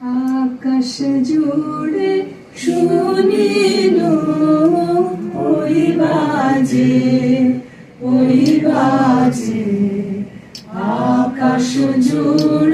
আকাশ জুড়ে শুনিল ওই বাজে ওই বাজে। আকাশ জুড়ে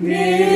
Amen.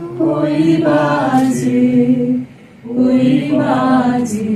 ওই বাজে ওই বাজে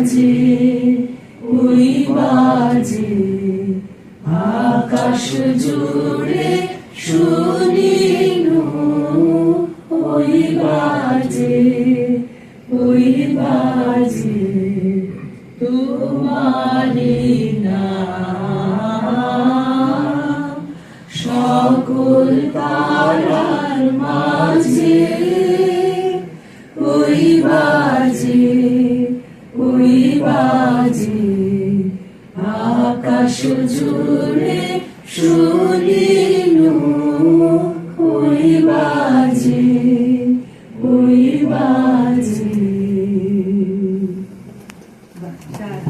বাজে, ওই বাজে, আকাশ জুড়ে শুনিনু ওই বাজে ওই বাজে তোমারি নাম। সকল তারার মাঝে ওই বাজে। আকাশ জুড়ে